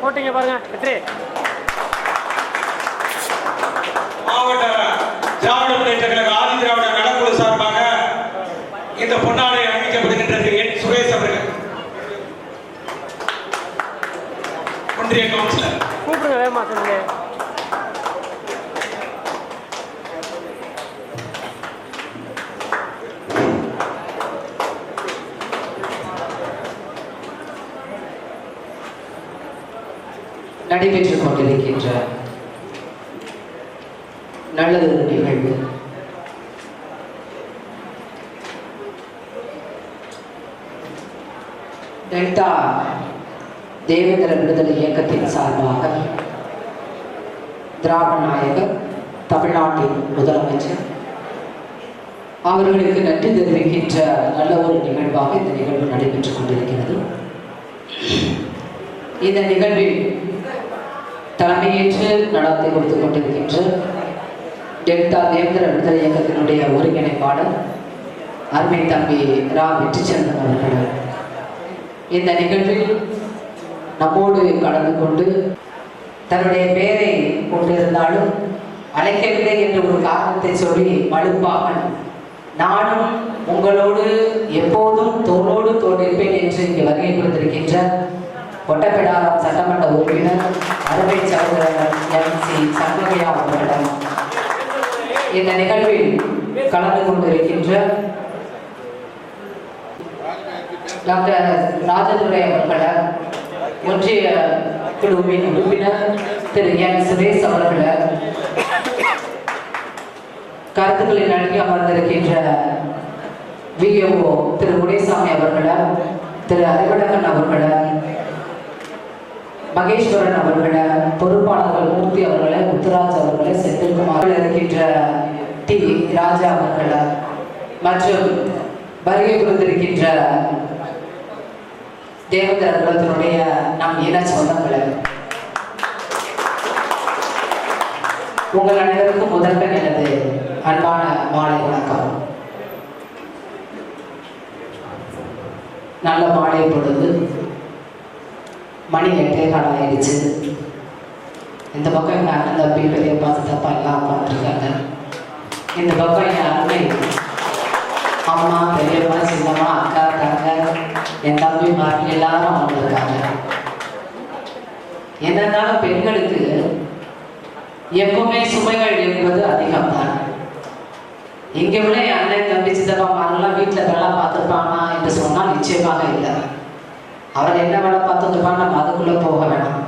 போட்டிங்க பாருங்க வெற்றி. மாவட்ட திராவிட முன்னேற்ற கழக ஆதி திராவிட நலக்குழு சார்பாக இந்த பொன்னாடை அணிவிக்கப்படுகின்றது என் சுரேஷ் அவர்கள் ஒன்றிய கவுன்சிலர் கூப்பிடுங்க வேகமா சொல்லுங்க நடைபெற்றுக் கொண்டிருக்கின்ற நல்லது நிகழ்வு. டெல்டா தேவேந்திர விடுதலை இயக்கத்தின் சார்பாக திராவிட நாயகர் தமிழ்நாட்டின் முதலமைச்சர் அவர்களுக்கு நன்றி தெரிவிக்கின்ற நல்ல ஒரு நிகழ்வாக இந்த நிகழ்வு நடைபெற்றுக் கொண்டிருக்கிறது. இந்த நிகழ்வில் தலைமையேற்று நடாத்தி கொடுத்துக் கொண்டிருக்கின்ற டெல்டா தேவேந்திர விடுதலை இயக்கத்தினுடைய ஒருங்கிணைப்பாளர் அருமை தம்பி ரா. வெற்றிச்சந்தன் அவர்கள். இந்த நிகழ்வில் நம்மோடு கலந்து கொண்டு தன்னுடைய பெயரை கொண்டிருந்தாலும் அழைக்கவில்லை என்ற ஒரு காரணத்தை சொல்லி மழுப்பாமல் நானும் உங்களோடு எப்போதும் தோளோடு தோன்றிருப்பேன் என்று இங்கே வருகை கொடுத்திருக்கின்ற ஒட்டப்பிடாரம் சட்டமன்ற உறுப்பினர் அருமை சகோதரர் எம் சி சண்முகையா அவர்களிடம் இந்த நிகழ்வில் கலந்து கொண்டிருக்கின்ற டாக்டர் ராஜதுரை அவர்களை ஒன்றிய குழுவின் உறுப்பினர் திரு என் சுரேஷ் அவர்களை கருத்துக்களை நல்கி அமர்ந்திருக்கின்ற விஓ திரு முனிசாமி அவர்களை திரு அறிவழகன் அவர்களை மகேஸ்வரன் அவர்களை பொறுப்பாளர்கள் மூர்த்தி அவர்களை முத்துராஜ் அவர்களை செந்தில்குமார் இருக்கின்ற டி. ராஜா அவர்களை மற்றும் வருகை புரிந்திருக்கின்ற தேவதர குலத்தினுடைய நம் இன சொந்தங்களை. உங்கள் அனைவருக்கும் முதல்வன் எனது அன்பான மாலை வணக்கம். நல்ல மாலை பொழுது. மணி எட்டே கால் ஆயிடுச்சு. இந்த பக்கம் எங்கள் அண்ணன் தம்பி பார்த்து சித்தப்பா எல்லாம் உட்காந்துருக்காங்க இந்த பக்கம் என் அண்ணன் அம்மா பெரியம்மா சின்னம்மா அக்கா தங்க என் தம்பி மாறி எல்லாரும் வந்திருக்காங்க என்னன்னாலும் பெண்களுக்கு எப்பவுமே சுமைகள் என்பது அதிகம்தான். இங்கே விட என் அண்ணன் தம்பி சித்தப்பா மாரெல்லாம் வீட்டில் வேலை பார்த்துருப்பானா என்று சொன்னால் நிச்சயமாக இல்லை. அவர் என்ன வேலை பார்த்துருப்பான் நம்ம அதுக்குள்ள போக வேணாம்.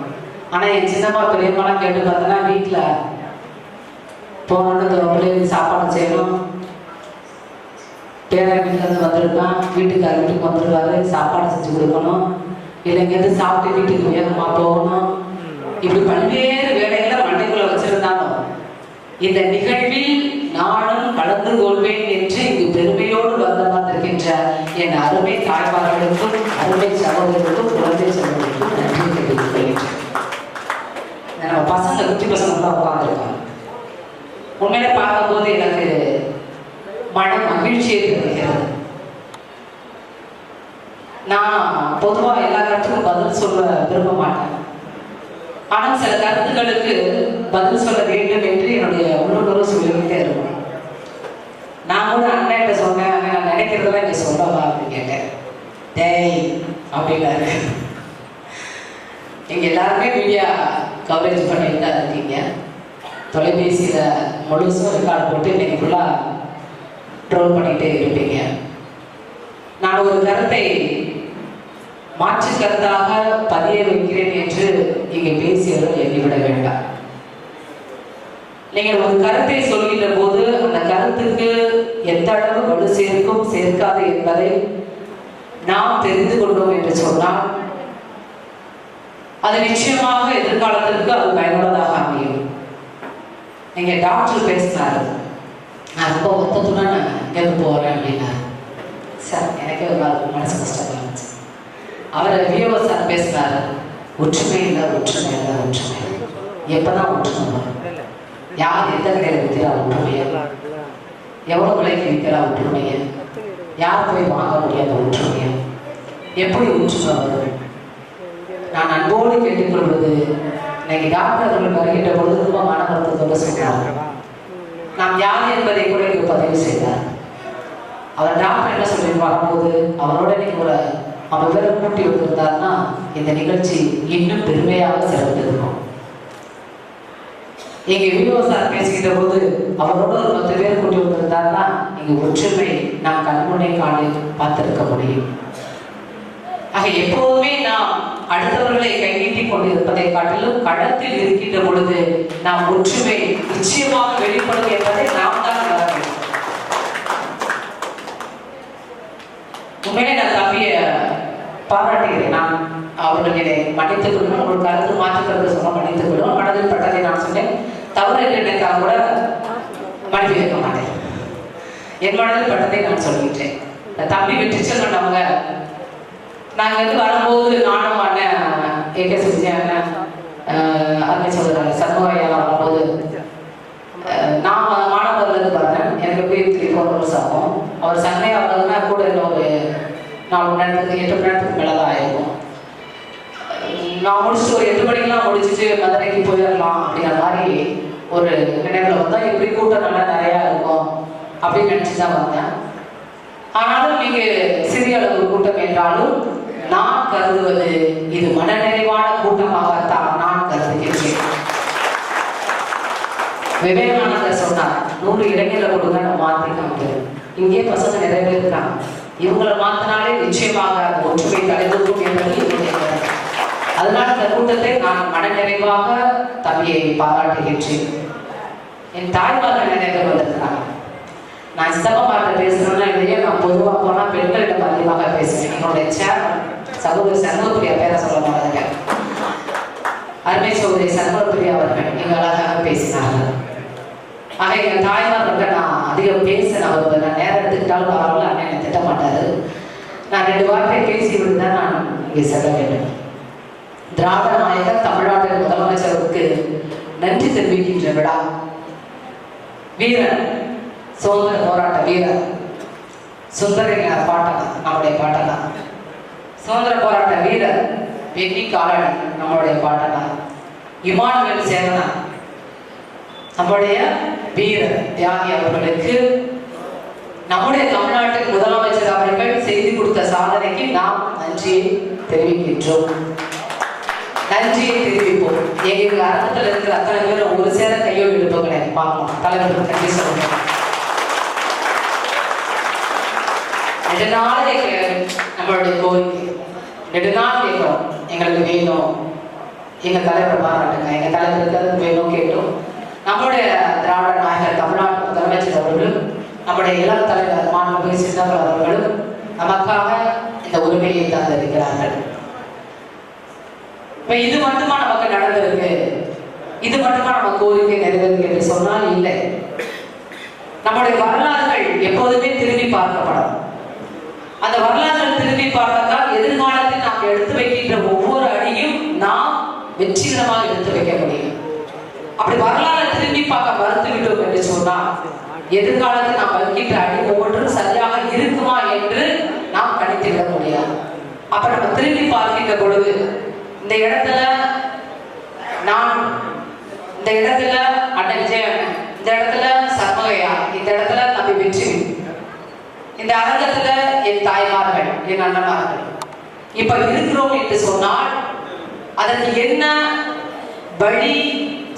ஆனா என் சின்னம்மா பெரியம்மாலாம் கேட்டு பார்த்தோன்னா வீட்டில் போனோன்னு பிள்ளைகளுக்கு சாப்பாடு செய்யணும். பேரன் வீட்டிலேருந்து வந்திருக்கான். வீட்டுக்கார வீட்டுக்கு வந்துருவாரு. சாப்பாடு செஞ்சு கொடுக்கணும். இல்லைங்கிறது சாப்பிட்டு வீட்டுக்கு வேகமா போகணும். இப்படி பல்வேறு வேலைகளை மண்டைக்குள்ள வச்சிருந்தாலும் இந்த நிகழ்வில் நானும் கலந்து கொள்வேன் என்று இங்கு பெருமையோடு வந்து வந்திருக்கின்ற என் அருமை தாய்மார்களுக்கும் அன்பை சகோதரர்களுக்கும் குழந்தை சகோதரர்களுக்கும் நன்றி தெரிவித்துக் கொள்கின்றேன் நம்ம பசங்க குட்டி பசங்க தான் உட்காந்துருக்காங்க உண்மையில பார்க்கும்போது எனக்கு மன மகிழ்ச்சியை தெரிவிக்கிறது நான் பொதுவாக எல்லா கருத்துக்கும் பதில் சொல்ல விரும்ப மாட்டேன் ஆனால் சில கருத்துக்களுக்கு பதில் சொல்ல வேண்டும் என்று என்னுடைய உள்ளுணர்வு சொல்லிக்கிட்டே இருக்கும் நான் கூட என்ன சொன்னேன் நான் நினைக்கிறதெல்லாம் இங்க சொல்லவா அப்படின்னு கேட்டேன். டேய் அப்படின்னாரு நீங்கள் எல்லாருமே மீடியா கவரேஜ் பண்ணிட்டு தான் இருக்கீங்க. தொலைபேசியில் முழுசும் ரெக்கார்ட் போட்டு இன்னைக்கு ஃபுல்லாக ட்ரோல் பண்ணிகிட்டே இருப்பீங்க. நான் ஒரு கருத்தை மாற்று கருத்தாக பதிய வைக்கிறேன் என்று நீங்கள் பேசியவர்கள் எண்ணிவிட வேண்டாம். நீங்கள் ஒரு கருத்தை சொல்கின்ற போது அந்த கருத்துக்கு எந்த அளவு வலு சேர்க்கும் சேர்க்காது என்பதை நாம் தெரிந்து கொண்டோம் என்று சொன்னால் அது நிச்சயமாக எதிர்காலத்திற்கு அது பயனுள்ளதாக அமையும். நீங்க டாக்டர் பேசினாரு நான் ரொம்ப ஒத்தத்துடன் நான் இங்கேருந்து போகிறேன் அப்படின்னாரு சார் எனக்கே ஒரு மனசு கஷ்டமா இருந்துச்சு. அவர் விஓ சார் பேசினாரு ஒற்றுமை இல்லை ஒற்றுமை இல்லை ஒற்றுமை எப்பதான் ஒற்றுமை வரும்? யார் எந்த நிலையில் இருக்கிறா ஒற்றுமையா? எவ்வளோ விலைக்கு இருக்கிறா ஒற்றுமையை? யார் போய் வாங்க முடியாத ஒற்றுமையை? எப்படி ஒற்றுமை நான் அன்போடு கேட்டுக்கொள்வது இன்னைக்கு டாக்டர் அவர்கள் வருகின்ற பொழுது ரொம்ப மன வருத்தத்தோடு சொல்றாங்க நாம் யார் என்பதை கூட இங்கு பதிவு செய்தார். அவர் டாக்டர் என்ன சொல்லி வரும்போது அவரோட நீங்க ஒரு அவர் பேரை கூட்டி வந்திருந்தார்னா இந்த நிகழ்ச்சி இன்னும் பெருமையாக சிறந்திருக்கும். இங்கே விவோ சார் பேசுகிற போது அவரோட ஒரு பத்து பேர் கூட்டி வந்திருந்தாருன்னா இங்கே ஒற்றுமை நாம் கண்முனை காணி பார்த்திருக்க முடியும். ஆக எப்போதுமே நாம் அடுத்தவர்களை கைநீட்டி கொண்டிருப்பதை காட்டிலும் களத்தில் இருக்கின்ற பொழுது நாம் ஒற்றுமை நிச்சயமாக வெளிப்படும் என்பதை நாம் தான் உண்மையிலே நான் தம்பிய பாராட்டுகிறேன். நான் அவர்கள் என்னை மன்னித்துக் கொள்ளும் ஒரு கருத்து மாற்று கருத்து சொன்ன மன்னித்துக் கொள்ளும். மனதில் பட்டதை நான் சொன்னேன். தவறு என்று நினைத்தால் கூட மன்னித்து வைக்க மாட்டேன். என் மனதில் பட்டதை நான் சொல்கின்றேன் தம்பி வெற்றி சொன்னவங்க நாங்கள் வந்து வரும்போது நானும் அண்ணன் ஏகே சுஜி அண்ணன் அஹ், சொல்றாங்க சண்முகையா வரும்போது அஹ், நான் மா- மாணவர்ல இருந்து வரேன் எனக்கு போய் த்ரீ ஃபோர் ஹவர்ஸ் ஆகும் அவர் சண்டையா வந்ததுன்னா கூட இன்னும் ஒரு நாலு மணி நேரத்துக்கு எட்டு மணி நேரத்துக்கு மேலே தான் ஆயிருக்கும் அஹ், நான் முடிச்சுட்டு ஒரு எட்டு மணிக்கெல்லாம் முடிச்சுட்டு மதுரைக்கு போயிடலாம் அப்படிங்கிற மாதிரி ஒரு நினைவுல வந்தா எப்படி கூட்டம் நல்லா நிறையா இருக்கும் அப்படின்னு நினைச்சு தான் வந்தேன் ஆனாலும் நீங்க சிறிய அளவு கூட்டம் என்றாலும் நான் கருதுவது இது மனநிறைவான கூட்டமாகத்தான் நான் கருதுகின்றேன். விவேகானந்தர் சொன்னார் நூறு இளைஞர்களை கொடுங்க நம்ம மாற்றி காமிக்கிறேன். இங்கே பசங்க நிறைய பேர் இருக்காங்க. இவங்களை மாத்தினாலே நிச்சயமாக அந்த ஒற்றுமை தலைவருக்கும் என்பது அதனால் அதனால இந்த கூட்டத்தை நான் மனநிறைவாக தம்பியை பாராட்டுகின்றேன். என் தாய்மார்கள் நினைவு வந்திருக்கிறாங்க. நான் சித்தப்பமாட்ட பேசுறேன்னா இல்லையா நான் பொதுவாக போனால் பெண்கள்கிட்ட பதிவாக பேசுவேன். என்னுடைய சேர்மன் சகோதரி சண்முகப்பிரியா பேரை சொல்ல மாட்டாங்க அருமை சகோதரி சண்முகப்பிரியா அவர்கள் இங்க அழகாக பேசினார்கள். ஆக எங்கள் தாய்மார்கிட்ட நான் அதிகம் பேசின அவர் நான் நேரம் எடுத்துக்கிட்டாலும் பரவாயில்ல அண்ணன் என்னை திட்ட மாட்டாரு நான் ரெண்டு வார்த்தை பேசி விட்டு தான் நான் இங்கே செல்ல வேண்டும். திராவிட நாயகர் தமிழ்நாட்டின் முதலமைச்சருக்கு நன்றி தெரிவிக்கின்ற விழா. வீரன் சுதந்திர போராட்ட வீரர். சுந்தரங்க பாட்டனா நம்முடைய பாட்டனா சுதந்திர போராட்ட வீரர் வெற்றி காலனி நம்மளுடைய பாட்டனா இமானுவேல் சேரனா நம்முடைய வீரர் தியாகி அவர்களுக்கு நம்முடைய தமிழ்நாட்டுக்கு முதலமைச்சர் அவர்கள் செய்து கொடுத்த சாதனைக்கு நாம் நன்றியை தெரிவிக்கின்றோம். நன்றியை தெரிவிப்போம். எங்களுக்கு அரங்கத்தில் இருக்கிற அத்தனை பேரும் ஒரு சேர கையோடு எடுப்போங்களேன் பார்க்கலாம். தலைவர்கள் நன்றி சொல்லுங்கள். நெடுநாள் நம்மளுடைய கோரிக்கை நெடுநாள் கேட்கிறோம் எங்களுக்கு வேணும். எங்கள் தலைவர் பாராட்டுங்க. எங்கள் தலைவருக்கு வேணும் கேட்டோம். நம்முடைய திராவிட நாயகர் தமிழ்நாட்டு முதலமைச்சர் அவர்களும் நம்முடைய இளம் தலைவர் மாணவர்கள் சின்னவர் அவர்களும் நமக்காக இந்த உரிமையை தந்திருக்கிறார்கள். இப்ப இது மட்டுமா நமக்கு நடந்திருக்கு? இது மட்டுமா நம்ம கோரிக்கை நிறைவேறு என்று சொன்னால் இல்லை. நம்முடைய வரலாறுகள் எப்போதுமே திரும்பி பார்க்கப்படும். அந்த வரலாற்றை திரும்பி பார்த்தால் எதிர்காலத்தில் நாம் எடுத்து வைக்கின்ற ஒவ்வொரு அடியும் நாம் வெற்றிகரமாக எடுத்து வைக்க முடியும். அப்படி வரலாறு திரும்பி பார்க்க மறுத்து விட்டோம் என்று சொன்னால் எதிர்காலத்தில் நாம் வைக்கின்ற அடி ஒவ்வொன்றும் சரியாக இருக்குமா என்று நாம் கணித்திட முடியாது. அப்ப நம்ம திரும்பி பார்க்கின்ற பொழுது இந்த இடத்துல நான் இந்த இடத்துல அண்ணன் விஜயன் இந்த இடத்துல சண்முகையா இந்த இடத்துல தம்பி வெற்றி இந்த அரங்கத்துல என் தாய்மார்கள் என் அண்ணன்மார்கள். இப்ப இருக்கிறோம் என்று சொன்னால் அதற்கு என்ன வழி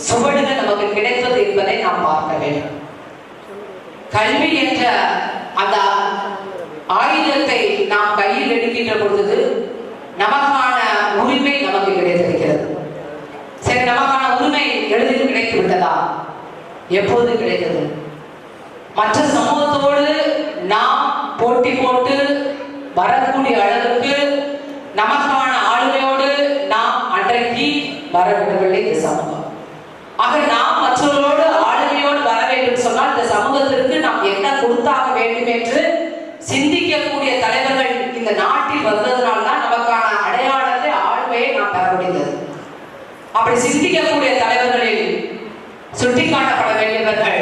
சுவடுகள் நமக்கு கிடைத்தது என்பதை நாம் பார்க்க வேண்டும். கல்வி என்ற அந்த ஆயுதத்தை நாம் கையில் எடுக்கின்ற பொழுது நமக்கான உரிமை நமக்கு கிடைத்திருக்கிறது. சரி நமக்கான உரிமை எளிதில் கிடைத்து விட்டதா எப்போது கிடைத்தது? மற்ற சமூகத்தோடு நாம் போட்டி போட்டு வரக்கூடிய அளவுக்கு நமக்கான ஆளுமையோடு நாம் அன்றைக்கு வரவிடவில்லை இந்த சமூகம். ஆக நாம் மற்றவர்களோடு ஆளுமையோடு வர வேண்டும் சொன்னால் இந்த சமூகத்திற்கு நாம் என்ன கொடுத்தாக வேண்டும் என்று சிந்திக்கக்கூடிய தலைவர்கள் இந்த நாட்டில் வந்ததனால் தான் நமக்கான அடையாளத்தை ஆளுமையை நாம் பெற முடிந்தது. அப்படி சிந்திக்கக்கூடிய தலைவர்களில் சுட்டிக்காட்டப்பட வேண்டியவர்கள்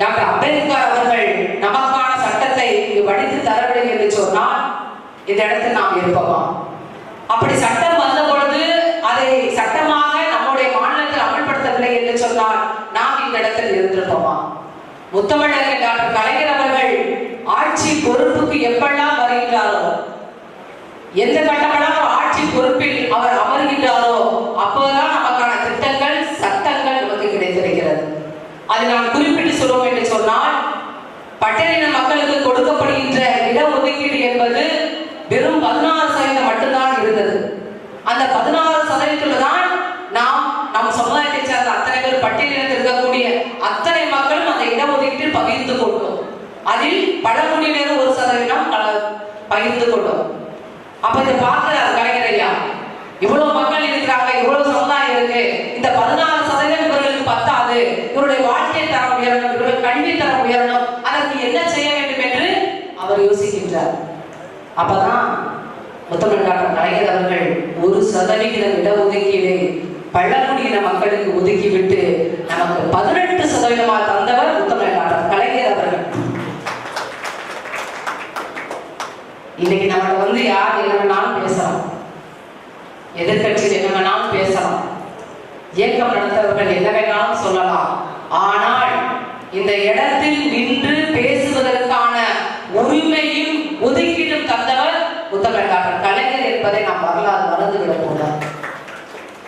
டாக்டர் அம்பேத்கர் அவர்கள் நமக்கான சட்டத்தை இங்கு வடித்து தரவில்லை என்று சொன்னால் இந்த இடத்தில் நாம் இருப்போமா? அப்படி சட்டம் வந்த பொழுது அதை சட்டமாக நம்முடைய மாநிலத்தில் அமல்படுத்தவில்லை என்று சொன்னால் நாம் இந்த இடத்தில் இருந்திருப்போமா? முத்தமிழர்கள் டாக்டர் கலைஞர் அவர்கள் ஆட்சி பொறுப்புக்கு எப்பெல்லாம் வருகின்றாரோ எந்த கட்டமெல்லாம் ஆட்சி பொறுப்பில் அவர் அமர்கின்றாரோ அப்போதான் நமக்கான திட்டங்கள் சட்டங்கள் நமக்கு கிடைத்திருக்கிறது. அது நான் பட்டியலின மக்களுக்கு கொடுக்கப்படுகின்ற இடஒதுக்கீடு என்பது வெறும் பதினாறு சதவீதம் மட்டும்தான் இருந்தது. அந்த பதினாறு சதவீதத்துல தான் நாம் நம்ம சமுதாயத்தை சேர்ந்த அத்தனை பேர் பட்டியலினத்தில் இருக்கக்கூடிய அத்தனை மக்களும் அந்த இடஒதுக்கீட்டில் பகிர்ந்து கொண்டோம். அதில் பழங்குடியினர் ஒரு சதவீதம் பகிர்ந்து கொண்டோம். அப்ப இதை பார்க்கிறார் கலைஞர் ஐயா. இவ்வளவு மக்கள் இருக்கிறாங்க இவ்வளவு சமுதாயம் இருக்கு. இந்த பதினாறு சதவீதம் இவர்களுக்கு பத்தாது இவருடைய வாழ்க்கை தரம் உயரணும் இவருடைய கல்வி தரம் உயரணும் அதற்கு என்ன செய்ய வேண்டும் என்று அவர் யோசிக்கின்றார். அப்பதான் முத்தமிழ்நாடு கலைஞர் அவர்கள் ஒரு சதவிகிதம் இடஒதுக்கீடு பழங்குடியின மக்களுக்கு ஒதுக்கிவிட்டு நமக்கு பதினெட்டு சதவீதமாக தந்தவர் முத்தமிழ்நாடு கலைஞர் அவர்கள். இன்னைக்கு நம்மளை வந்து யார் என்ன வேணாலும் பேசலாம். எதிர்கட்சியில் என்ன வேணாலும் இயக்கம் நடத்தவர்கள் என்ன வேணாலும் சொல்லலாம். ஆனால் இந்த இடத்தில் நின்று பேசுவதற்கான உரிமையும் ஒதுக்கீடும் தந்தவர் முத்தமிழ் கலைஞர் என்பதை நாம் வரலாறு மறந்து விடக்கூடாது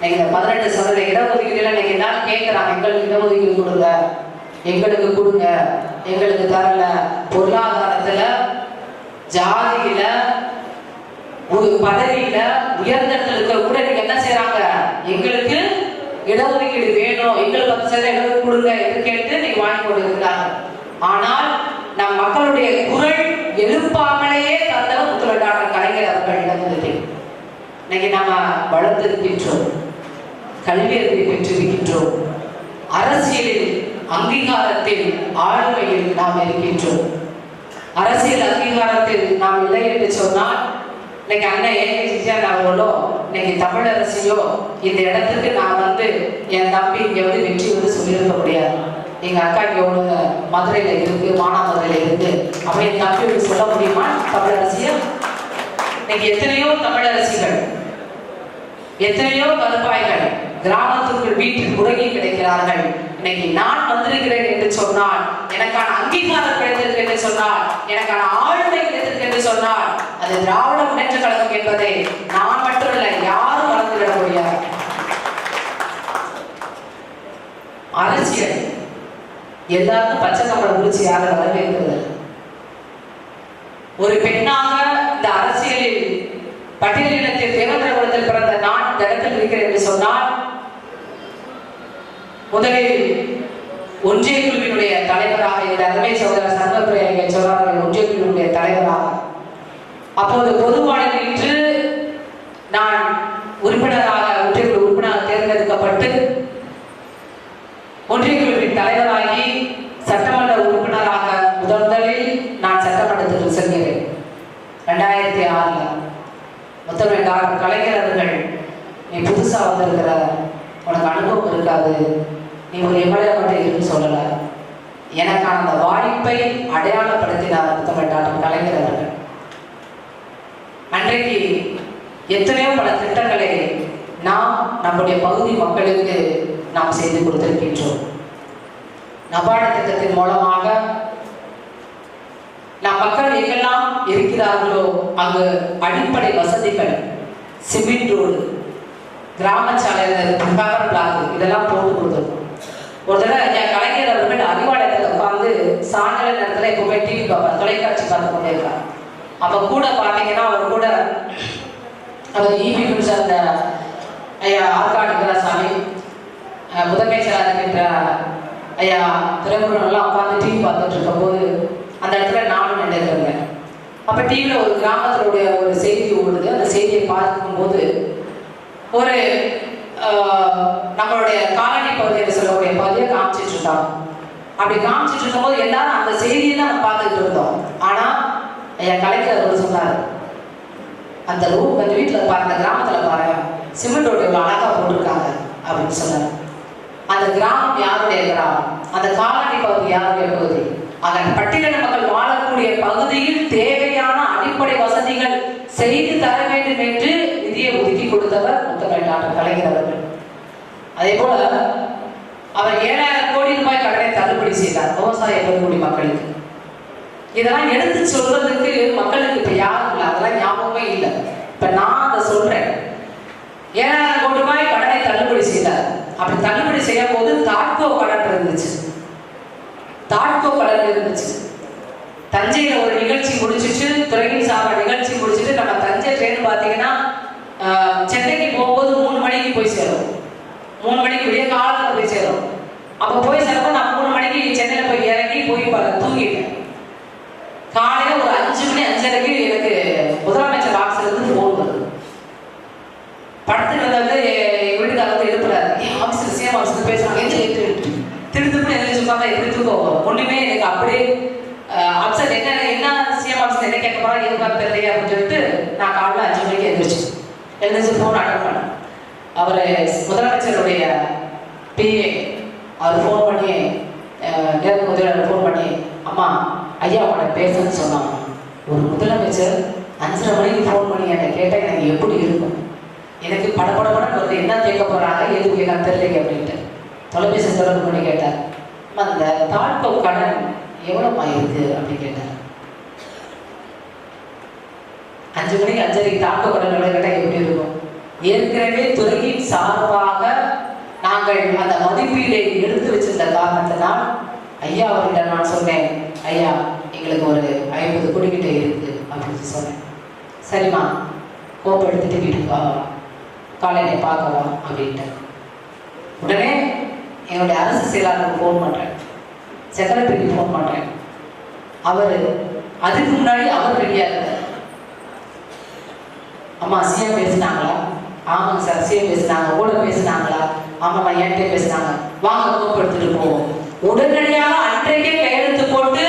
நீங்க இந்த பதினெட்டு சதவீத இடஒதுக்கீடுல நீங்க என்ன கேட்கிறாங்க. எங்களுக்கு இடஒதுக்கீடு கொடுங்க. எங்களுக்கு கொடுங்க. எங்களுக்கு தரல. பொருளாதாரத்துல ஜாதியில ஒரு பதவியில உயர்ந்த இடத்துல இருக்கிற கூட நீங்க என்ன செய்யறாங்க எங்களுக்கு இடஒதுக்கீடு வேணும். எங்களுக்கு பத்து சதவீதம் எங்களுக்கு கொடுங்க என்று கேட்டு நீங்க வாங்கி கொண்டு ஆனால் நம் மக்களுடைய குரல் எழுப்பாமலேயே தந்தவர் முத்தமிழ் கலைஞர் அவர்களிடம் இருக்கு இன்னைக்கு நாம வளர்ந்திருக்கின்றோம் கல்வியறிவை பெற்றிருக்கின்றோம் அரசியலில் அங்கீகாரத்தில் ஆளுமையில் நாம் இருக்கின்றோம். அரசியல் அங்கீகாரத்தில் நாம் இல்லை என்று சொன்னால் இன்னைக்கு அண்ணன் ஏகே சிஜியான் அவர்களோ இன்னைக்கு தமிழரசியோ இந்த இடத்துக்கு நான் வந்து என் தம்பி இங்க வந்து வெற்றி வந்து சொல்லியிருக்க முடியாது. எங்க அக்கா இங்க ஒண்ணு மதுரையில இருக்கு மானாமதுரையில இருக்கு அப்ப என் தம்பி வந்து சொல்ல முடியுமா? தமிழரசியா? இன்னைக்கு எத்தனையோ தமிழரசிகள் எத்தனையோ கருப்பாய்கள் கிராமத்துக்குள் வீட்டில் உறங்கி கிடைக்கிறார்கள். இன்னைக்கு நான் வந்திருக்கிறேன் என்று சொன்னால் எனக்கான அங்கீகாரம் கிடைத்திருக்கு என்று சொன்னால் எனக்கான ஆளுமை கிடைத்திருக்கு என்று சொன்னால் அது திராவிட முன்னேற்ற கழகம் என்பதை நான் மட்டுமல்ல யாரும் மறந்துவிட முடியாது. அரசியல். எல்லாருக்கும் பச்சை சம்பளம் குறிச்சு யாரும் வரவேற்கிறது ஒரு பெண்ணாக இந்த அரசியலில் பட்டியலினத்தில் தேவேந்திர குலத்தில் பிறந்த நான் இந்த இடத்தில் இருக்கிறேன் என்று சொன்னால் முதலில் ஒன்றிய குழுவினுடைய தலைவராக இந்த அருமை சகோதரர் சர்வபிரியா இங்கே சொல்றார்கள் ஒன்றிய குழுவினுடைய தலைவராக. அப்போது பொதுவான நின்று நான் உறுப்பினராக ஒன்றிய குழு உறுப்பினராக தேர்ந்தெடுக்கப்பட்டு ஒன்றிய குழுவின் தலைவராகி சட்டமன்ற உறுப்பினராக முதல் முதலில் நான் சட்டமன்றத்திற்கு செல்கிறேன். ரெண்டாயிரத்தி ஆறுல. முத்தமிழ் கலைஞர் அவர்கள் நீ புதுசாக வந்திருக்கிற. உனக்கு அனுபவம் இருக்காது. நீ ஒரு எவ்வளவு இருக்குன்னு சொல்லல. எனக்கான அந்த வாய்ப்பை அடையாளப்படுத்தினார் முத்தமிழ் கலைஞர் அவர்கள் அன்றைக்கு எத்தனையோ பல திட்டங்களை நாம் நம்முடைய பகுதி மக்களுக்கு நாம் செய்து கொடுத்திருக்கின்றோம். நபார்டு திட்டத்தின் மூலமாக நம் மக்கள் எங்கெல்லாம் இருக்கிறார்களோ அங்கு அடிப்படை வசதிகள் சிமெண்ட் ரோடு கிராம சாலையில் கவர் பிளாக் இதெல்லாம் போட்டு கொடுத்துருக்கோம் ஒரு தடவை என் கலைஞர் அவர்கள் அறிவாலயத்தில் உட்காந்து சாயங்கால நேரத்தில் எப்பவுமே டிவி பார்ப்பார். தொலைக்காட்சி பார்த்து கொண்டே இருக்கார். அப்போ கூட பார்த்தீங்கன்னா அவர் கூட அவர் ஈபி அந்த ஐயா ஆற்காடுகிற சாமி அஹ் முதலமைச்சராக இருக்கின்ற ஐயா திரைமுருகன்லாம் உட்காந்து டிவி பார்த்துட்டு இருக்கும்போது அந்த இடத்துல நானும் நின்றுருந்தேன் அப்போ டிவியில் ஒரு கிராமத்தினுடைய ஒரு செய்தி ஓடுது. அந்த செய்தியை பார்க்கும்போது ஒரு நம்மளுடைய காலனி பகுதியில் சொல்லக்கூடிய பகுதியை காமிச்சிட்டு இருக்காங்க அப்படி காமிச்சிட்டு இருக்கும்போது எல்லாரும் அந்த செய்தியை தான் நம்ம பார்த்துட்டு இருந்தோம். ஆனால் என் கலைஞர் அவர் சொன்னார் அந்த ரூம் அந்த வீட்டில் பாருங்க கிராமத்தில் பாரு சிமெண்ட் ரோடு இவ்வளோ அழகாக போட்டிருக்காங்க அப்படின்னு சொன்னார். அந்த கிராமம் யாருடைய கிராமம்? அந்த காலனி பகுதி யாருடைய பகுதி? அங்க பட்டியலின மக்கள் வாழக்கூடிய பகுதியில் தேவையான அடிப்படை வசதிகள் செய்து தர வேண்டும் என்று நிதியை ஒதுக்கி கொடுத்தவர் முத்தமிழ் டாக்டர் கலைஞர் அவர்கள். அதே போல அவர் ஏழாயிரம் கோடி ரூபாய் கடனை தள்ளுபடி செய்தார் விவசாய பெருங்குடி மக்களுக்கு. இதெல்லாம் எடுத்து சொல்றதுக்கு மக்களுக்கு இப்ப யாரும் இல்லை அதெல்லாம் ஞாபகமே இல்லை. இப்ப நான் அதை சொல்றேன். ஏழாயிரம் கோடி ரூபாய் கடனை தள்ளுபடி செய்தார். அப்படி தள்ளுபடி செய்யும் போது தாட்கோ கடன் இருந்துச்சு. தாட்கோ கடன் இருந்துச்சு. தஞ்சையில் ஒரு நிகழ்ச்சி முடிச்சிட்டு துறையின் சார்ப நிகழ்ச்சி முடிச்சிட்டு நம்ம தஞ்சை ட்ரெயின் பார்த்தீங்கன்னா சென்னைக்கு போகும்போது மூணு மணிக்கு போய் சேரும். மூணு மணிக்கு விடிய காலத்துல போய் சேரும். அப்போ போய் சேரப்போ நான் மூணு மணிக்கு சென்னையில் போய் இறங்கி போய் பல தூங்கிட்டேன். காலையில் ஒரு அஞ்சு மணி அஞ்சரைக்கு எனக்கு முதலமைச்சர் ஆஃபீஸ்ல இருந்து ஃபோன் வருது. படத்துக்கு வந்து எங்கள் வீட்டுக்காரர் வந்து எழுப்புறாரு. என் ஆஃபீஸில் சிஎம் ஆஃபீஸில் பேசுகிறாங்க எங்க திருப்பி எழுதி சொன்னாங்க எப்படி தூக்கம் ஒன்றுமே எனக்கு அப்படியே அப்செட் என்ன என்ன சிஎம் ஆஃபீஸ்ல என்ன கேட்க போறா எதுக்காக தெரியலையே அப்படின்னு சொல்லிட்டு நான் காலையில் அஞ்சு மணிக்கு எழுந்திரிச்சு எழுந்திரிச்சு ஃபோன் அட்டன் பண்ணேன். அவர் முதலமைச்சருடைய பிஏ அவர் ஃபோன் பண்ணி நேரு முதலாளர் ஃபோன் பண்ணி அம்மா ஐயா உங்களோட பேசுன்னு சொன்னாங்க. ஒரு முதலமைச்சர் அஞ்சரை மணிக்கு ஃபோன் பண்ணி என்னை கேட்டால் எனக்கு எப்படி இருக்கும்? எனக்கு படபடபடன்னு வருது. என்ன கேட்க போகிறாங்க எது கேட்க தெரியலைங்க அப்படின்ட்டு. தொலைபேசி தொடர்பு பண்ணி கேட்டார். அந்த தாழ்ப்பு கடன் எவ்வளோப்பா இது அப்படின்னு கேட்டார். அஞ்சு மணிக்கு அஞ்சரைக்கு தாக்க கடன் எவ்வளோ கேட்டால் எப்படி இருக்கும்? ஏற்கனவே துறையின் சார்பாக நாங்கள் அந்த மதிப்பீடை எடுத்து வச்சிருந்த காரணத்தினால் ஐயா அவர்கிட்ட நான் சொன்னேன் ஐயா எங்களுக்கு ஒரு ஐம்பது கோடி கிட்ட இருக்கு அப்படின்னு சொன்னேன். சரிம்மா கோப்பை எடுத்துட்டு வீட்டுக்கு வா. காலையில பார்க்கலாம் அப்படின்ட்டு உடனே என்னுடைய அரசு செயலாளருக்கு ஃபோன் பண்ணுறேன் செக்ரட்டரிக்கு ஃபோன் பண்ணுறேன் அவர் அதுக்கு முன்னாடி அவர் ரெடியாக இருந்தார் அம்மா சிஎம் பேசுனாங்களா? ஆமாங்க சார் சிஎம் பேசுனாங்க கூட பேசுனாங்களா? ஆமாம்மா என்கிட்ட பேசுனாங்க. வாங்க கோப்பு எடுத்துட்டு போவோம். உடனடியாக அன்றைக்கே கையெழுத்து போட்டு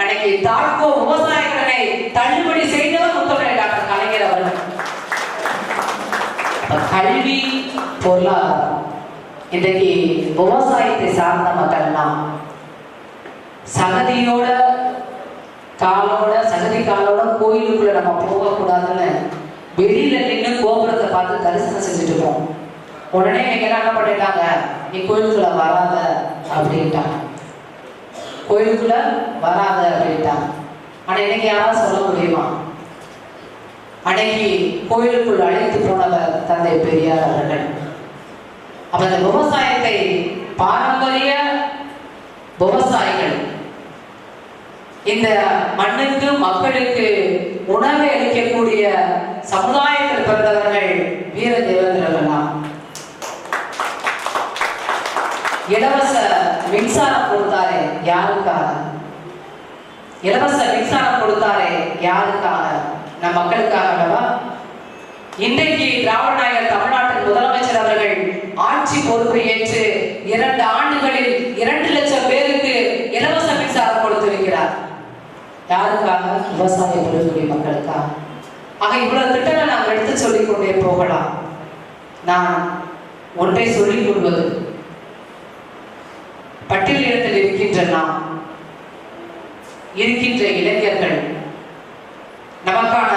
அன்னைக்கு தாக்கோ விவசாய கடனை தள்ளுபடி செய்தவர் முத்தமிழ் டாக்டர் கலைஞர் அவர்கள். கல்வி பொருளாதாரம். இன்றைக்கு விவசாயத்தை சார்ந்த மக்கள்லாம் சகதியோட காலோட சகதி காலோட கோயிலுக்குள்ள நம்ம போகக்கூடாதுன்னு வெளியில நின்று கோபுரத்தை பார்த்து தரிசனம் செஞ்சுட்டு போவோம் உடனே எங்க என்ன பண்ணிட்டாங்க? நீ கோயிலுக்குள்ள வராத அப்படின்ட்டாங்க. கோயிலுக்குள்ள வராத அப்படின்ட்டாங்க. ஆனா இன்னைக்கு யாராவது சொல்ல முடியுமா? அன்னைக்கு கோயிலுக்குள் அழைத்து போனவர் தந்தை பெரியார் அவர்கள். அப்ப இந்த விவசாயத்தை பாரம்பரிய விவசாயிகள் இந்த மண்ணுக்கு மக்களுக்கு உணவை அளிக்கக்கூடிய சமுதாயத்தில் பிறந்தவர்கள் வீர தேவேந்திரர்கள்லாம் இலவச மின்சாரம் கொடுத்தாரே யாருக்காக? இலவச மின்சாரம் கொடுத்தாரே யாருக்காக? நம் மக்களுக்காக அல்லவா? இன்றைக்கு திராவிட நாயகர் தமிழ்நாட்டின் முதலமைச்சர் அவர்கள் ஆட்சி பொறுப்பை ஏற்று இரண்டு ஆண்டுகளில் இரண்டு யாருக்காக? விவசாய பெருங்குடி மக்களுக்காக. ஆக இவ்வளவு திட்டங்களை நாம் எடுத்து சொல்லிக்கொண்டே போகலாம். நான் ஒன்றை சொல்லிக் கொள்வது பட்டியலிடத்தில் இருக்கின்ற நாம் இருக்கின்ற இளைஞர்கள் நமக்கான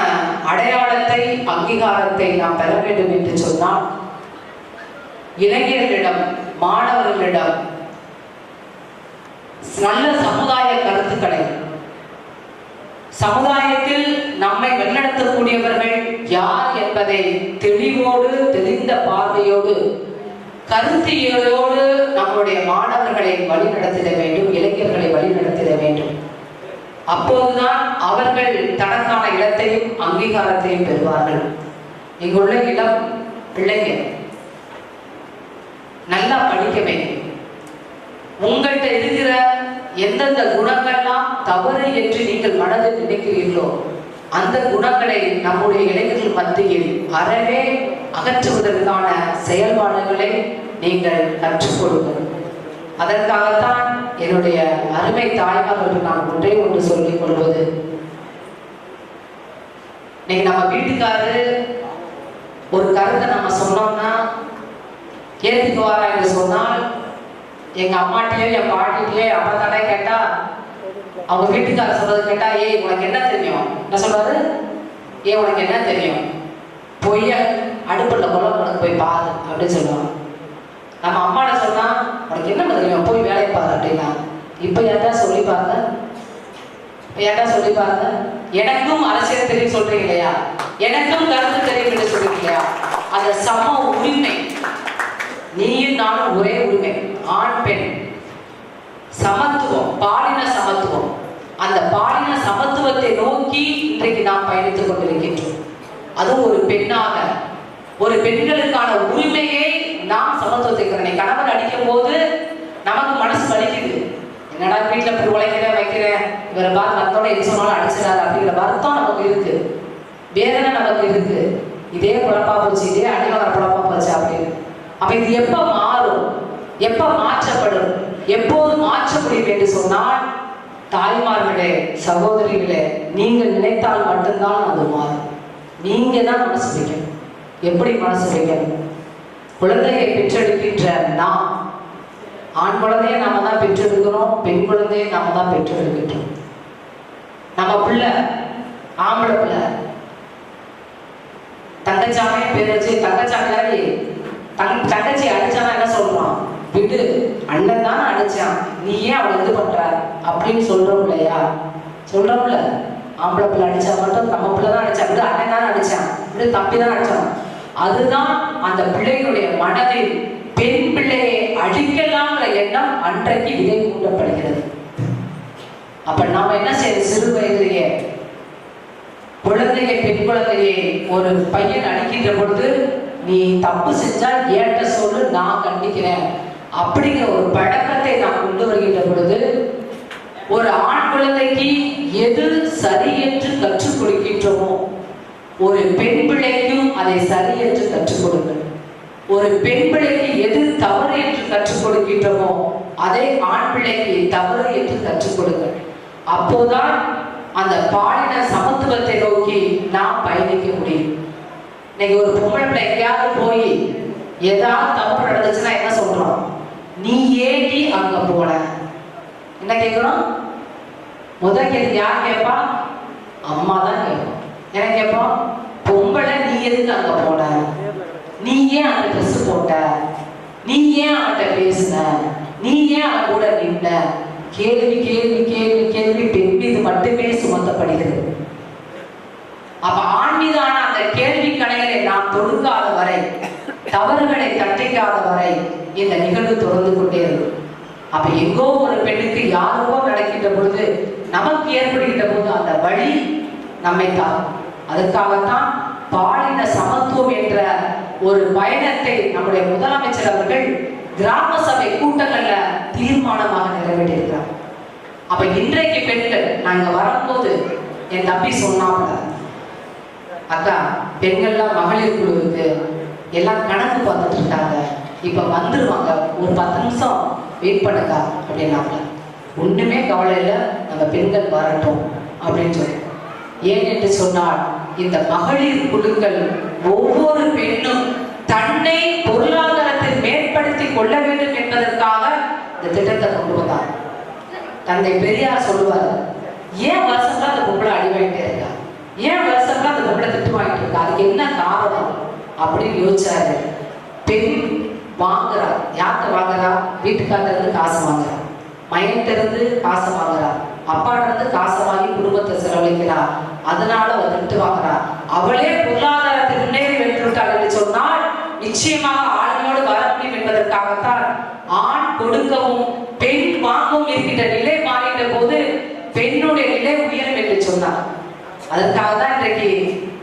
அடையாளத்தை அங்கீகாரத்தை நாம் பெற வேண்டும் என்று சொன்னால் இளைஞர்களிடம் மாணவர்களிடம் நல்ல சமுதாய கருத்துக்களை சமுதாயத்தில் நம்மை வழிநடத்தக்கூடியவர்கள் யார் என்பதை தெளிவோடு தெளிந்த பார்வையோடு கருத்தியலோடு நம்முடைய மாணவர்களை வழிநடத்திட வேண்டும் இளைஞர்களை வழிநடத்திட வேண்டும். அப்போதுதான் அவர்கள் தனக்கான இடத்தையும் அங்கீகாரத்தையும் பெறுவார்கள். இங்குள்ள இளம் பிள்ளைங்க நல்லா படிக்க வேண்டும் உங்கள்கிட்ட இருக்கிற எந்தெந்த குணங்கள்லாம் தவறு என்று நீங்கள் மனதில் நினைக்கிறீர்களோ அந்த குணங்களை நம்முடைய இளைஞர்கள் மத்தியில் அறவே அகற்றுவதற்கான செயல்பாடுகளை நீங்கள் கற்றுக் கொடுங்கள் அதற்காகத்தான் என்னுடைய அருமை தாய்மார்களுக்கு நான் ஒன்றே ஒன்று சொல்லிக் கொள்வது. இன்னைக்கு நம்ம வீட்டுக்காரரு ஒரு கருத்தை நம்ம சொன்னோம்னா ஏற்றுக்குவாரா என்று சொன்னால் எங்க அம்மாட்டையும் என் பாட்டிட்டையோ என் அப்பா தானே கேட்டா அவங்க வீட்டுக்கார சொல்றது கேட்டா ஏய் உனக்கு என்ன தெரியும்? என்ன சொல்றாரு ஏய் உனக்கு என்ன தெரியும்? பொய்ய அடுப்புல உனக்கு போய் பாரு அப்படின்னு சொல்லுவாங்க. நம்ம அம்மாட சொன்னா உனக்கு என்ன தெரியும்? போய் வேலையை பாரு அப்படின்னா. இப்போ ஏன்டா சொல்லி பாருங்க? இப்ப சொல்லி பாருங்க? எனக்கும் அரசியல் தெரியும் சொல்றீங்க இல்லையா? எனக்கும் கருத்து தெரியும் என்று சொல்றீங்க இல்லையா? அந்த சம உரிமை. நீயும் நானும் ஒரே உரிமை. ஆண் பெண். சமத்துவம் பாலின சமத்துவம். அந்த பாலின சமத்துவத்தை நோக்கி இன்றைக்கு நாம் பயணித்துக் கொண்டிருக்கின்றோம். அதுவும் ஒரு பெண்ணாக ஒரு பெண்களுக்கான உரிமையை நாம் சமத்துவத்தை கரணை கணவன் அடிக்கும் போது நமக்கு மனசு வலிக்குது. என்னடா வீட்டுல போய் உழைக்கிறேன் வைக்கிறேன்? இவரை பார்த்து வந்தோட எது சொன்னாலும் அடிச்சிடாரு அப்படிங்கிற வருத்தம் நமக்கு இருக்கு. வேதனை நமக்கு இருக்கு. இதே குழப்பா போச்சு இதே அடிவார குழப்பா போச்சு அப்படின்னு. அப்ப இது எப்ப மாறும்? எப்ப மாற்றப்படும்? எப்போது மாற்ற முடியும் என்று சொன்னால் தாய்மார்களே சகோதரிகளே நீங்கள் நினைத்தால் மட்டும்தான் அது மாறும். நீங்க தான் மனசு வைக்கணும் எப்படி மனசு வைக்கணும் குழந்தையை பெற்றெடுக்கின்ற நாம் ஆண் குழந்தையை நாம தான் பெற்றெடுக்கிறோம் பெண் குழந்தையை நாம தான் பெற்றெடுக்கின்றோம். நம்ம பிள்ளை ஆம்பளை பிள்ளை தங்கச்சாமே பேர் வச்சு தங்கச்சாமியாரி தங் தங்கச்சி அடிச்சானா என்ன சொல்றான்? விடு. அண்ணன் தானே அடிச்சான். நீ ஏன் அவளை இது பண்ற? அப்படின்னு சொல்றோம் இல்லையா சொல்றோம்ல. ஆம்பளை பிள்ளை அடிச்சா மட்டும் நம்ம பிள்ளை தான் அடிச்சா விடு அண்ணன் தானே அடிச்சான். விடு தம்பி தான் அடிச்சான். அதுதான் அந்த பிள்ளைகளுடைய மனதில் பெண் பிள்ளையை அடிக்கலாம்ங்கிற எண்ணம் அன்றைக்கு விதை கூட்டப்படுகிறது. அப்ப நாம என்ன செய்யறது? சிறு வயதிலேயே குழந்தையை பெண் குழந்தையை ஒரு பையன் அடிக்கின்ற பொழுது நீ தப்பு செஞ்சா ஏட்ட சொல்லு நான் கண்டிக்கிறேன். அப்படிங்கிற ஒரு பழக்கத்தை நாம் கொண்டு வருகின்ற பொழுது ஒரு ஆண் குழந்தைக்கு எது சரி என்று கற்றுக் கொடுக்கின்றோமோ ஒரு பெண் பிள்ளைக்கும் அதை சரி என்று கற்றுக் கொடுங்கள். ஒரு பெண் பிள்ளைக்கு எது தவறு என்று கற்றுக் கொடுக்கின்றோமோ அதை ஆண் பிள்ளைக்கு தவறு என்று கற்றுக் கொடுங்கள். அப்போதான் அந்த பாலின சமத்துவத்தை நோக்கி நாம் பயணிக்க முடியும். இன்னைக்கு ஒரு பொம்பளை பிள்ளை எங்கேயாவது போய் ஏதாவது தவறு நடந்துச்சுன்னா என்ன சொல்றோம் நீ ஏடி அங்க போன? என்ன கேட்கணும் முதல் கேள்வி யார் கேட்பா அம்மா தான் கேட்போம் என்ன கேட்போம் பொம்பளை நீ எதுக்கு அங்க போன? நீ ஏன் அந்த ட்ரெஸ் போட்ட? நீ ஏன் அவன்கிட்ட பேசின? நீ ஏன் அவன் கூட நின்ன? கேள்வி கேள்வி கேள்வி கேள்வி பெண் மீது மட்டுமே சுமத்தப்படுகிறது. அப்ப ஆண் மீதான அந்த கேள்வி கணைகளை நாம் தொடுக்காத வரை தவறுகளை தட்டிக்காத வரை இந்த நிகழ்வு தொடர்ந்து கொண்டே இருக்கும். அப்ப எங்கோ ஒரு பெண்ணுக்கு யாருக்கோ நடக்கின்ற பொழுது நமக்கு ஏற்படுகின்ற போது அந்த வழி நம்மை தான் அதுக்காகத்தான் பாலின சமத்துவம் என்ற ஒரு பயணத்தை நம்முடைய முதலமைச்சர் அவர்கள் கிராம சபை கூட்டங்கள்ல தீர்மானமாக நிறைவேற்றியிருக்கிறார். அப்ப இன்றைக்கு பெண்கள் நாங்க வரும்போது என் தம்பி சொன்னாங்க அக்கா பெண்கள்லாம் மகளிர் குழுவுக்கு எல்லாம் கணக்கு பார்த்துட்டு இருக்காங்க. இப்போ வந்துடுவாங்க ஒரு பத்து நிமிஷம் வெயிட் பண்ணுங்க அப்படின்னாங்க. ஒன்றுமே கவலை இல்லை. நம்ம பெண்கள் வரட்டும் அப்படின்னு சொல்லி. ஏன் என்று சொன்னால் இந்த மகளிர் குழுக்கள் ஒவ்வொரு பெண்ணும் தன்னை பொருளாதாரத்தில் மேம்படுத்தி கொள்ள வேண்டும் என்பதற்காக இந்த திட்டத்தை கொண்டு வந்தார் தந்தை பெரியார் சொல்லுவார் ஏன் வருஷம்லாம் அந்த பொம்பளை அடி வாங்கிட்டே இருக்கா? ஏன் வருஷம்லாம் அந்த பொம்பளை திட்டு வாங்கிட்டு இருக்கா? அதுக்கு என்ன காரணம்? அப்படின்னு யோசிச்சாரு. பெண் வாங்குறா. யார்கிட்ட வாங்குறா? வீட்டுக்காரங்க இருந்து காசு வாங்குறா. மையன்ட்ட இருந்து காசு வாங்குறா. அப்பாட்டிருந்து காசு காசை வாங்கி குடும்பத்தை செலவழிக்கிறா. அதனால வந்துட்டு திட்டு வாங்குறா. அவளே பொருளாதாரத்தை முன்னேறி வென்றுவிட்டாள் என்று சொன்னால் நிச்சயமாக ஆளுமையோடு வர முடியும் என்பதற்காகத்தான் ஆண் கொடுக்கவும் பெண் வாங்கவும் இருக்கின்ற நிலை மாறின்ற போது பெண்ணுடைய நிலை உயரும் என்று சொன்னார். அதற்காக தான் இன்றைக்கு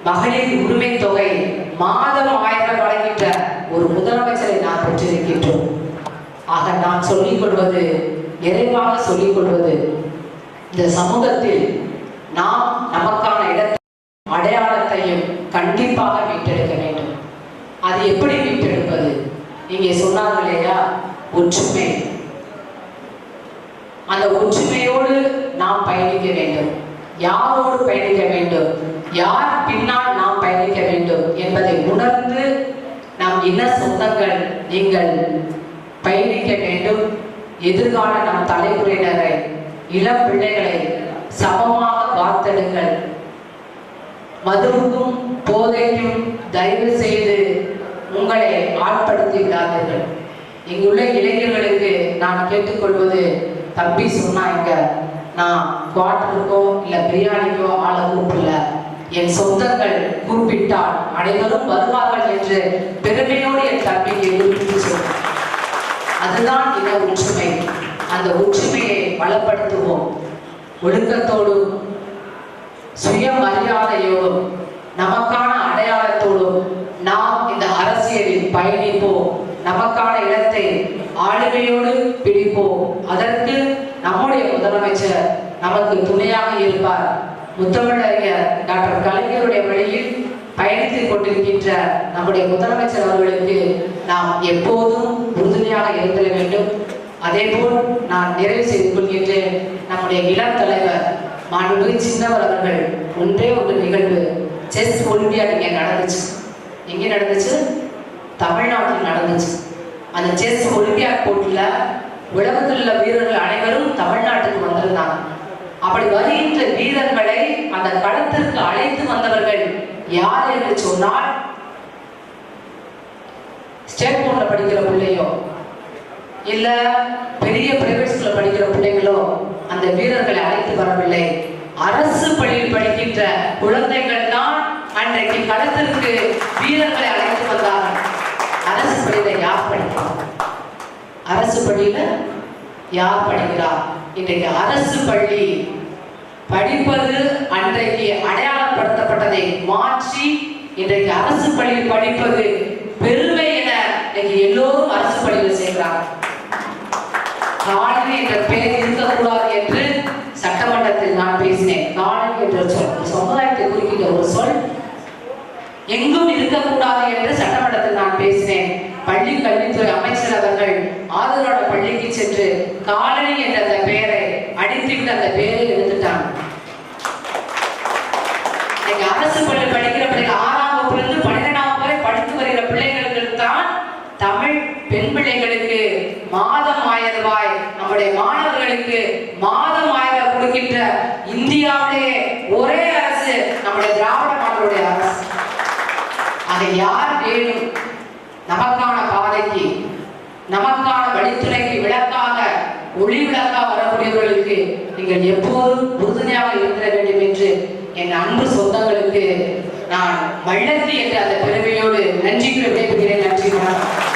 மகளிர் உரிமை தொகை மாதம் ஆயிரம் வழங்குகின்ற ஒரு முதலமைச்சரை நாம் பெற்றிருக்கின்றோம். ஆக நாம் சொல்லிக் கொள்வது நிறைவாக சொல்லிக் கொள்வது இந்த சமூகத்தில் நாம் நமக்கான இடத்தை அடையாளத்தையும் கண்டிப்பாக மீட்டெடுக்க வேண்டும். அது எப்படி மீட்டெடுப்பது? இங்கே சொன்னாங்க இல்லையா ஒற்றுமை. அந்த ஒற்றுமையோடு நாம் பயணிக்க வேண்டும். யாரோடு பயணிக்க வேண்டும்? யார் பின்னால் நாம் பயணிக்க வேண்டும் என்பதை உணர்ந்து நம் இன சொந்தங்கள் நீங்கள் பயணிக்க வேண்டும். எதிர்கால நம் தலைமுறையினரை இளம் பிள்ளைகளை சமமாக பார்த்தெடுங்கள் மதுவுக்கும் போதைக்கும் தயவு செய்து உங்களை ஆட்படுத்தி விடாதீர்கள் இங்குள்ள இளைஞர்களுக்கு நான் கேட்டுக்கொள்வது தம்பி சொன்னாங்க நான் குவாட்டருக்கோ இல்ல பிரியாணிக்கோ ஆளை கூப்பிடல. என் சொந்தங்கள் கூப்பிட்டால் அனைவரும் வருவார்கள் என்று பெருமையோடு என் தம்பிக்கு குறிப்பிட்டு சொன்னார் அதுதான் இந்த ஒற்றுமை. அந்த ஒற்றுமையை பலப்படுத்துவோம் ஒழுக்கத்தோடும் சுயமரியாதையோடும் நமக்கான அடையாளத்தோடும் நாம் இந்த அரசியலில் பயணிப்போம். நமக்கான இடத்தை ஆளுமையோடு பிடிப்போம். அதற்கு நம்முடைய முதலமைச்சர் நமக்கு துணையாக இருப்பார். முத்தமிழறிஞர் டாக்டர் கலைஞருடைய வழியில் பயணித்துக் கொண்டிருக்கின்ற நம்முடைய முதலமைச்சர் அவர்களுக்கு நாம் எப்போதும் உறுதுணையாக இருந்திட வேண்டும். அதே போல் நான் நிறைவு செய்து கொள்கின்றேன். நம்முடைய இளம் தலைவர் மாண்புமிகு சின்னவர் அவர்கள் ஒன்றே ஒரு நிகழ்வு செஸ் ஒலிம்பியாட் இங்கே நடந்துச்சு. எங்கே நடந்துச்சு? தமிழ்நாட்டில் நடந்துச்சு. அந்த செஸ் ஒலிம்பியாட் போட்டியில் உலகத்தில் உள்ள வீரர்கள் அனைவரும் தமிழ்நாட்டுக்கு வந்திருந்தாங்க. அப்படி வருகின்ற வீரர்களை அந்த களத்திற்கு அழைத்து வந்தவர்கள் யார் என்று சொன்னால் ஸ்டேட் போர்ட்ல படிக்கிற பிள்ளையோ இல்ல பெரிய பிரைவேட் ஸ்கூல்ல படிக்கிற பிள்ளைகளோ அந்த வீரர்களை அழைத்து வரவில்லை. அரசு பள்ளியில் படிக்கின்ற குழந்தைகள் தான் அன்றைக்கு களத்திற்கு வீரர்களை அழைத்து வந்தார்கள். அரசு பள்ளியில யார் படிப்பாங்க? அரசு பள்ளியில யார் படிக்கிறா? இன்றைக்கு அரசு பள்ளி படிப்பது அன்றைக்கு அடையாளப்படுத்தப்பட்டதை மாற்றி இன்றைக்கு அரசு பள்ளியில் படிப்பது பெருமை என இன்னைக்கு எல்லோரும் அரசு பள்ளியில் சேர்க்கிறாங்க. காலனி என்ற பெயர் இருக்கக்கூடாது என்று சட்டமன்றத்தில் நான் பேசினேன். காலனி என்ற சொல் சமுதாயத்தை குறிக்கின்ற ஒரு சொல் எங்கும் இருக்கக்கூடாது என்று சட்டமன்றத்தில் நான் பேசினேன். பள்ளி கல்வித்துறை அமைச்சர் அவர்கள் ஆதரவோட பள்ளிக்கு சென்று காலனி என்ற அந்த பெயரை அடித்துவிட்டு அந்த பெயரை எடுத்துட்டாங்க. இன்னைக்கு அரசு பள்ளி படிக்கிற பிள்ளைகள் ஆறாம் வகுப்புல இருந்து பன்னிரெண்டாம் வரை படித்து வருகிற பிள்ளைகளுக்கு தான் தமிழ் பெண் பிள்ளைகளுக்கு மாதம் ஆயிரம் ரூபாய் நம்முடைய மாணவர்களுக்கு மாதம் ஆயிரம் ரூபாய் கொடுக்கின்ற இந்தியாவிலேயே ஒரே அரசு நம்முடைய திராவிட மாடலுடைய அரசு. அதை யார் வேணும்? நமக்கான பாதைக்கு நமக்கான வழித்துணைக்கு விளக்காக ஒளி விளக்காக வரக்கூடியவர்களுக்கு நீங்கள் எப்போதும் உறுதுணையாக இருந்திட வேண்டும் என்று என் அன்பு சொந்தங்களுக்கு நான் வள்ளத்தி என்ற அந்த பெருமையோடு நன்றி விடைபெறுகிறேன். நன்றி வணக்கம்.